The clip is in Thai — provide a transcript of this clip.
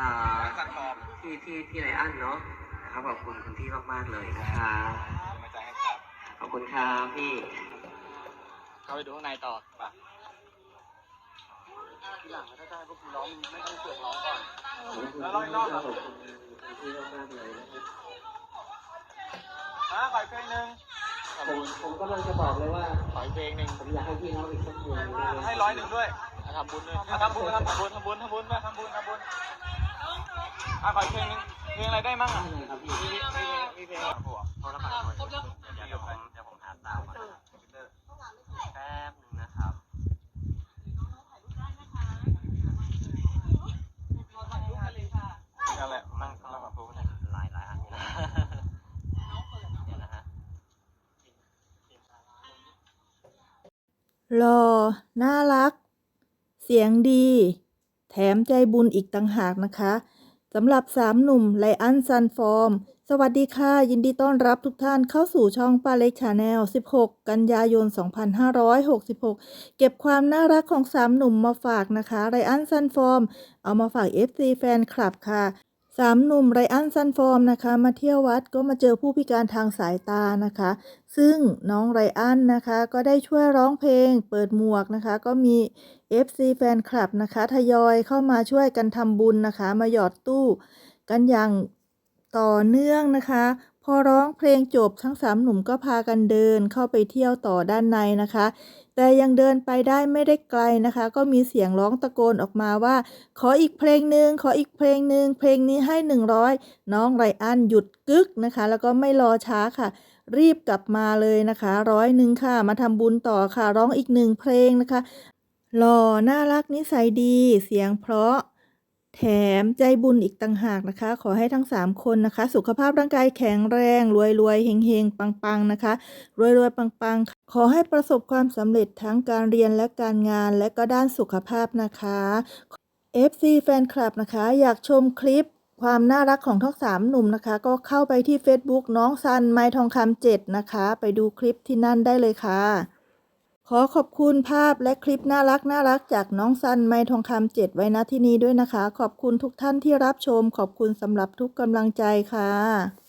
อ่าที่ที่ที่ไรอันเนาะนะครับขอบคุณคุณพี่มากๆเลยนะครับมาใจให้ครับขอบคุณครับพี่เข้าไปดูข้างในต่อไปทีหลังถ้าได้พวกคุณร้องไม่ต้องเสือกร้องก่อนแล้วร้องอีกรอบเหรอขอบคุณคุณพี่มากๆเลยนะครับฮะขออีกเพลงหนึ่งผมผมกำลังจะบอกเลยว่าขออีกเพลงหนึ่งผมอยากให้พี่ร้องอีกสักเพลงนึงได้ไหมให้ร้อยหนึ่งด้วยทำบุญด้วยทำบุญทำบุญทำบุญทำบุญทำบุญทำบุญ อะขออีกเพลงนึงเพลงอะไรได้มั่งได้อะเลยครับพี่ มีมีมีเพลงอะไรหัวโทรศัพท์หน่อยเดี๋ยวผมเดี๋ยวผมหาตามก่อนะครับแป๊บนึงนะครับนั่นแหละนั่งนั่งกับพูเนี่ยหลายหลายอันอยู่นะเดี๋ยวนะฮะ หล่อน่ารัก เสียงดี แถมใจบุญอีกต่างหากนะคะ สำหรับสามหนุ่มไลอันซันฟอร์ม สวัสดีค่ะ ยินดีต้อนรับทุกท่านเข้าสู่ช่องป้าเล็กชาแนล 16 กันยายน 2566 เก็บความน่ารักของสามหนุ่มมาฝากนะคะไลอันซันฟอร์ม เอามาฝาก FC แฟนคลับค่ะ สามหนุ่มไรอันซันฟอร์มนะคะ มาเที่ยววัดก็มาเจอผู้พิการทางสายตานะคะ ซึ่งน้องไรอันนะคะ ก็ได้ช่วยร้องเพลง เปิดหมวกนะคะ ก็มี FC แฟนคลับนะคะ ทยอยเข้ามาช่วยกันทำบุญนะคะ มาหยอดตู้กันอย่างต่อเนื่องนะคะ พอร้องเพลงจบทั้งสามหนุ่มก็พากันเดินเข้าไปเที่ยวต่อด้านในนะคะ แต่ยังเดินไปได้ไม่ได้ไกลนะคะ ก็มีเสียงร้องตะโกนออกมาว่า ขออีกเพลงหนึ่งขออีกเพลงหนึ่งเพลงนี้ให้ 100 น้องไรอันหยุดกึกนะคะ แล้วก็ไม่รอช้าค่ะ รีบกลับมาเลยนะคะร้อยหนึ่งค่ะ มาทำบุญต่อค่ะร้องอีกหนึ่งเพลงนะคะหล่อน่ารักนิสัยดี เสียงเพราะ แถมใจบุญอีกต่างหากนะคะ ขอให้ทั้ง 3 คนนะคะ สุขภาพร่างกายแข็งแรง รวยรวยเฮงเฮงปังปังๆนะคะ รวยรวยปังปังๆขอให้ประสบความสำเร็จทั้งการเรียนและการงานและก็ด้านสุขภาพนะคะ FC แฟนคลับนะคะ อยากชมคลิปความน่ารักของทั้งสามหนุ่มนะคะ ก็เข้าไปที่ Facebook น้องซันไมทองคำเจ็ดนะคะ ไปดูคลิปที่นั่นได้เลยค่ะ ขอขอบคุณภาพและคลิปน่ารักน่ารักจากน้องซันไมทองคำเจ็ดไว้นะที่นี้ด้วยนะคะ ขอบคุณทุกท่านที่รับชม ขอบคุณสำหรับทุกกำลังใจค่ะ